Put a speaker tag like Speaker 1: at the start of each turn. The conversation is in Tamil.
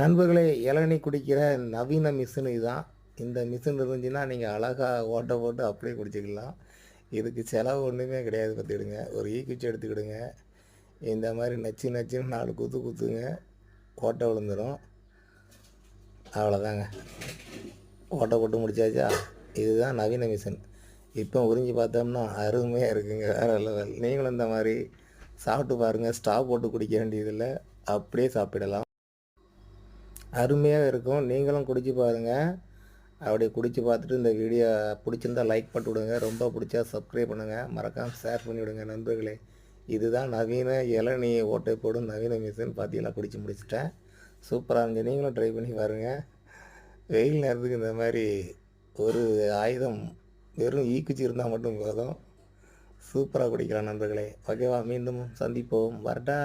Speaker 1: நண்பர்களே இளநீ குடிக்கிற நவீன மிஷின் இதுதான் இந்த மிஷின் இருந்துச்சுன்னா நீங்கள் அழகாக ஓட்ட போட்டு அப்படியே குடிச்சிக்கலாம். இதுக்கு செலவு ஒன்றுமே கிடையாது பார்த்துக்கிடுங்க. ஒரு ஈக்குச்சி எடுத்துக்கிடுங்க. இந்த மாதிரி நச்சு நச்சுன்னு நாலு குத்து குத்துங்க. ஓட்டை விழுந்துடும் அவ்வளோதாங்க. ஓட்டை போட்டு முடிச்சாச்சா? இதுதான் நவீன மிஷின். இப்போ உறிஞ்சி பார்த்தோம்னா அருமையாக இருக்குங்க. வேறு லெவல். நீங்களும் இந்த மாதிரி சாப்பிட்டு பாருங்கள் ஸ்டாப் போட்டு குடிக்க வேண்டியதில்லை. அப்படியே சாப்பிடலாம். அருமையாக இருக்கும். நீங்களும் குடித்து பாருங்கள் அப்படி குடித்து பார்த்துட்டு இந்த வீடியோ பிடிச்சிருந்தா லைக் பண்ணி விடுங்க. ரொம்ப பிடிச்சா சப்ஸ்கிரைப் பண்ணுங்கள் மறக்காமல் ஷேர் பண்ணி விடுங்க நண்பர்களே. இதுதான் நவீன இளநீ ஓட்டை போடும் நவீன மிஷின் பார்த்தீங்களா குடித்து முடிச்சிட்டேன். சூப்பராக இருந்துச்சு. நீங்களும் ட்ரை பண்ணி பாருங்கள் வெயில் நேரத்துக்கு இந்த மாதிரி ஒரு ஆயுதம் வெறும் ஈக்குச்சி இருந்தால் மட்டும் போதும். சூப்பராக குடிக்கலாம் நண்பர்களே. ஓகேவா? மீண்டும் சந்திப்போம். வரட்டா.